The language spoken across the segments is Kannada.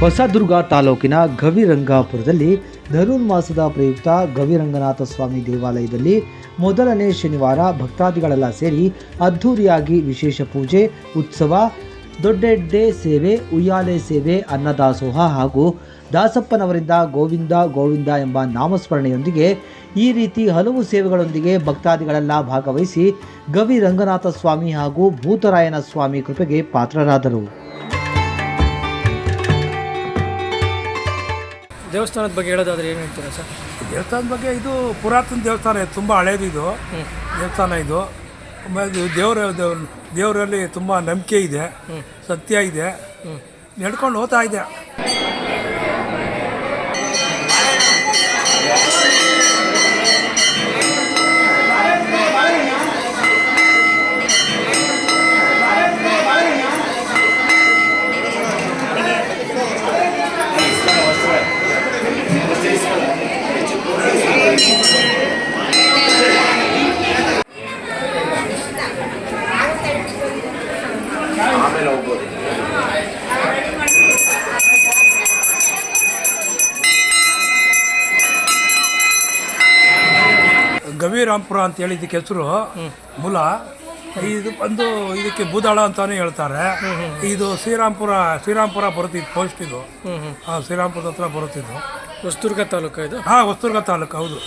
ಹೊಸದುರ್ಗ ತಾಲೂಕಿನ ಗವಿರಂಗಾಪುರದಲ್ಲಿ ಧನುರ್ಮಾಸದ ಪ್ರಯುಕ್ತ ಗವಿರಂಗನಾಥ ಸ್ವಾಮಿ ದೇವಾಲಯದಲ್ಲಿ ಮೊದಲನೇ ಶನಿವಾರ ಭಕ್ತಾದಿಗಳೆಲ್ಲ ಸೇರಿ ಅದ್ಧೂರಿಯಾಗಿ ವಿಶೇಷ ಪೂಜೆ, ಉತ್ಸವ, ದೊಡ್ಡೆಡ್ಡೆ ಸೇವೆ, ಉಯ್ಯಾಲೆ ಸೇವೆ, ಅನ್ನದಾಸೋಹ ಹಾಗೂ ದಾಸಪ್ಪನವರಿಂದ ಗೋವಿಂದ ಗೋವಿಂದ ಎಂಬ ನಾಮಸ್ಮರಣೆಯೊಂದಿಗೆ ಈ ರೀತಿ ಹಲವು ಸೇವೆಗಳೊಂದಿಗೆ ಭಕ್ತಾದಿಗಳೆಲ್ಲ ಭಾಗವಹಿಸಿ ಗವಿ ರಂಗನಾಥ ಸ್ವಾಮಿ ಹಾಗೂ ಭೂತರಾಯನ ಸ್ವಾಮಿ ಕೃಪೆಗೆ ಪಾತ್ರರಾದರು. ದೇವಸ್ಥಾನದ ಬಗ್ಗೆ ಹೇಳೋದಾದ್ರೆ ಏನು ಹೇಳ್ತೀರಾ ಸರ್? ದೇವಸ್ಥಾನದ ಬಗ್ಗೆ ಇದು ಪುರಾತನ ದೇವಸ್ಥಾನ ಇದು ತುಂಬ ಹಳೇದು ಇದು. ದೇವಸ್ಥಾನ ಇದು. ದೇವರ ದೇವ್- ದೇವರಲ್ಲಿ ತುಂಬ ನಂಬಿಕೆ ಇದೆ ಸತ್ಯ ಇದೆ. ನಡ್ಕೊಂಡು ಹೋಗ್ತಾ ಇದೆ. ಗವಿರಾಂಪುರ ಅಂತ ಹೇಳಿ ಇದಕ್ಕೆ ಹೆಸರು ಮೂಲ. ಇದು ಬಂದು ಇದಕ್ಕೆ ಬೂದಾಳ ಅಂತಾನೆ ಹೇಳ್ತಾರೆ. ಇದು ಶ್ರೀರಾಮ್ಪುರ ಶ್ರೀರಾಮ್ಪುರ ಬರುತ್ತಿದ್ದು ಪೋಸ್ಟ್ ಇದು. ಆ, ಶ್ರೀರಾಮ್ಪುರದ ಹತ್ರ ಬರುತ್ತಿದ್ದು ಹೊಸ್ತುರ್ಗ ತಾಲೂಕು ಇದು? ಹಾಂ ಹೊಸ್ತುರ್ಗ ತಾಲೂಕು ಹೌದು.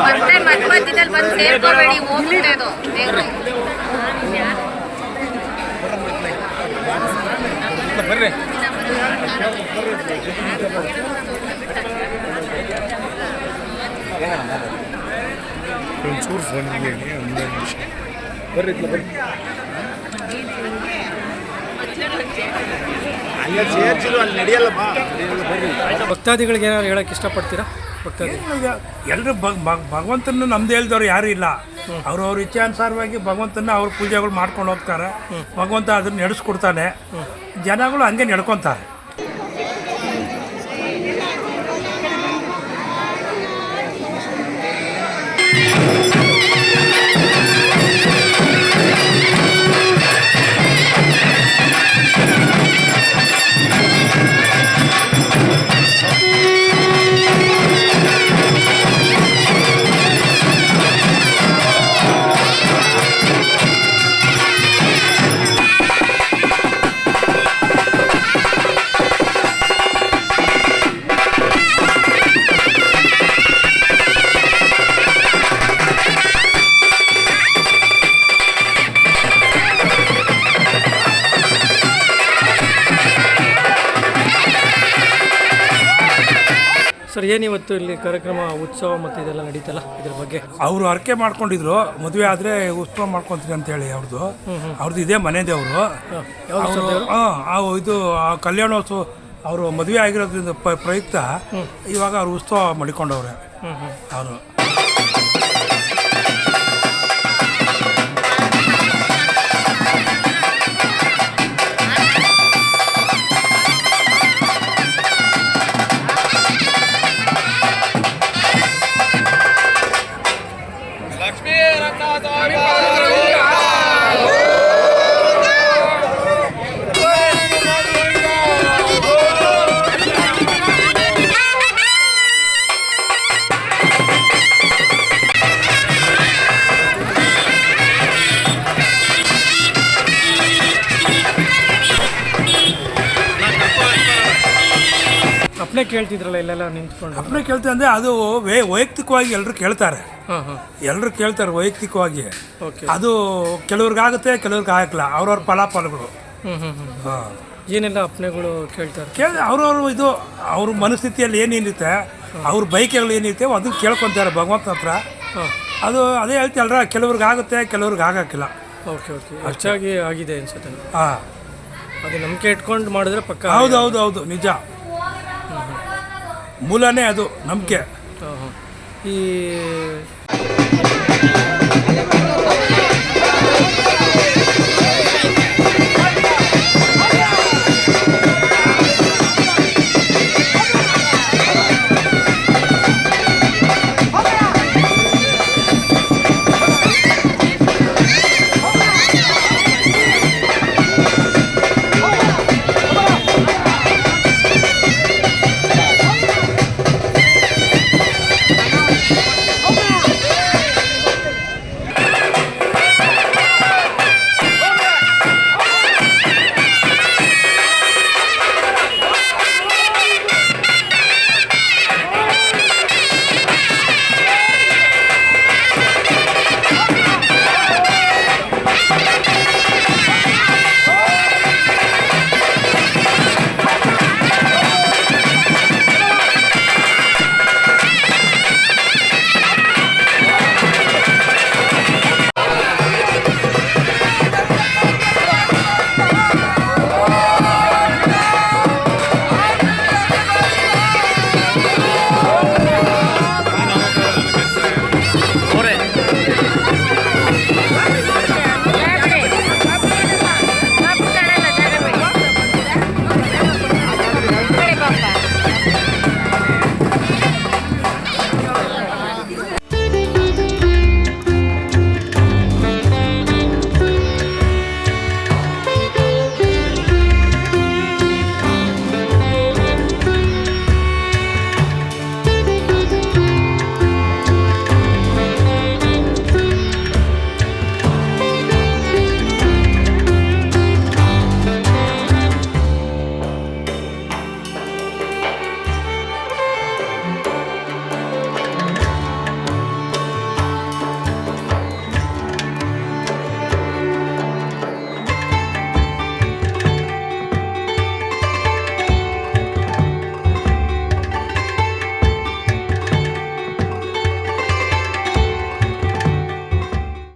ಮತ್ತೆ ಮಧ್ಯ ಮಧ್ಯದಲ್ಲಿ ಬಂದು ಸೇರ್ಕೋಬೇಡಿ ಹೋಗ್ಬಿಟ್ಟೆ ಅದು ದೇವ್ರು ಭಕ್ತಾದಿಗಳಿಗೆ ಏನಾದ್ರು ಹೇಳಕ್ಕೆ ಇಷ್ಟಪಡ್ತೀರಾ? ಭಕ್ತಾದಿ. ಎಲ್ಲರೂ ಭಗವಂತನ ನಮ್ದು ಹೇಳ್ದವ್ರು ಯಾರು ಇಲ್ಲ. ಅವ್ರವ್ರ ಇಚ್ಛಾನುಸಾರವಾಗಿ ಭಗವಂತನ ಅವ್ರ ಪೂಜೆಗಳು ಮಾಡ್ಕೊಂಡು ಹೋಗ್ತಾರೆ. ಭಗವಂತ ಅದನ್ನ ನಡೆಸ್ಕೊಡ್ತಾನೆ. ಜನಗಳು ಹಂಗೆ ನಡ್ಕೊತಾರೆ. ಸರ್ ಏನಿವತ್ತು ಇಲ್ಲಿ ಕಾರ್ಯಕ್ರಮ ಉತ್ಸವ ಮತ್ತು ಇದೆಲ್ಲ ನಡೀತಲ್ಲ ಇದ್ರ ಬಗ್ಗೆ? ಅವರು ಅರ್ಕೆ ಮಾಡ್ಕೊಂಡಿದ್ರು. ಮದುವೆ ಆದರೆ ಉತ್ಸವ ಮಾಡ್ಕೊತೀನಿ ಅಂತ ಹೇಳಿ ಅವ್ರದ್ದು ಅವ್ರದ್ದು ಇದೇ ಮನೆ ದೇವರು ಅವರು ಇದು ಆ ಕಲ್ಯಾಣೋತ್ಸವ ಅವರು ಮದುವೆ ಆಗಿರೋದ್ರಿಂದ ಪ್ರಯುಕ್ತ. ಇವಾಗ ಅವ್ರು ಉತ್ಸವ ಮಾಡಿಕೊಂಡವ್ರೆ. ಅವರು. ಕೇಳ್ತಿದ್ರಲ್ಲ ಇಲ್ಲೆಲ್ಲ ನಿಂತ್ಕೊಂಡು. ಅಪ್ಪನೇ ಕೇಳ್ತೀವಿ ಅಂದರೆ ಅದು ವೈಯಕ್ತಿಕವಾಗಿ ಎಲ್ಲರೂ ಕೇಳ್ತಾರೆ. ಎಲ್ಲರೂ ಕೇಳ್ತಾರೆ ವೈಯಕ್ತಿಕವಾಗಿ. ಅದು ಕೆಲವ್ರಿಗಾಗುತ್ತೆ ಕೆಲವ್ರಿಗೆ ಆಗಲ್ಲ ಅವ್ರವ್ರ ಫಲಾಫಲಗಳು. ಹಾಂ. ಏನೆಲ್ಲ ಅಪ್ನೆಗಳು ಕೇಳ್ತಾರೆ? ಕೇಳ ಅವ್ರವ್ರು ಇದು ಅವ್ರ ಮನಸ್ಥಿತಿಯಲ್ಲಿ ಏನೇನಿರುತ್ತೆ ಅವ್ರ ಬೈಕ್ಗಳು ಏನಿರುತ್ತೆ ಅದನ್ನ ಕೇಳ್ಕೊತಾರೆ ಭಗವಂತನ ಹತ್ರ. ಅದು ಅದೇ ಹೇಳ್ತೀಯಲ್ರ ಕೆಲವ್ರಿಗೆ ಆಗುತ್ತೆ ಕೆಲವ್ರಿಗೆ ಆಗಕ್ಕಿಲ್ಲ ಓಕೆ ಓಕೆ. ಹೆಚ್ಚಾಗಿ ಆಗಿದೆ ಅನ್ಸುತ್ತೆ ಹಾಂ. ಅದು ನಂಬಿಕೆ ಇಟ್ಕೊಂಡು ಮಾಡಿದ್ರೆ ಪಕ್ಕ ಹೌದು ಹೌದು ಹೌದು. ನಿಜ. ಮೂಲನೇ ಅದು ನಂಬಿಕೆ. ಈ Música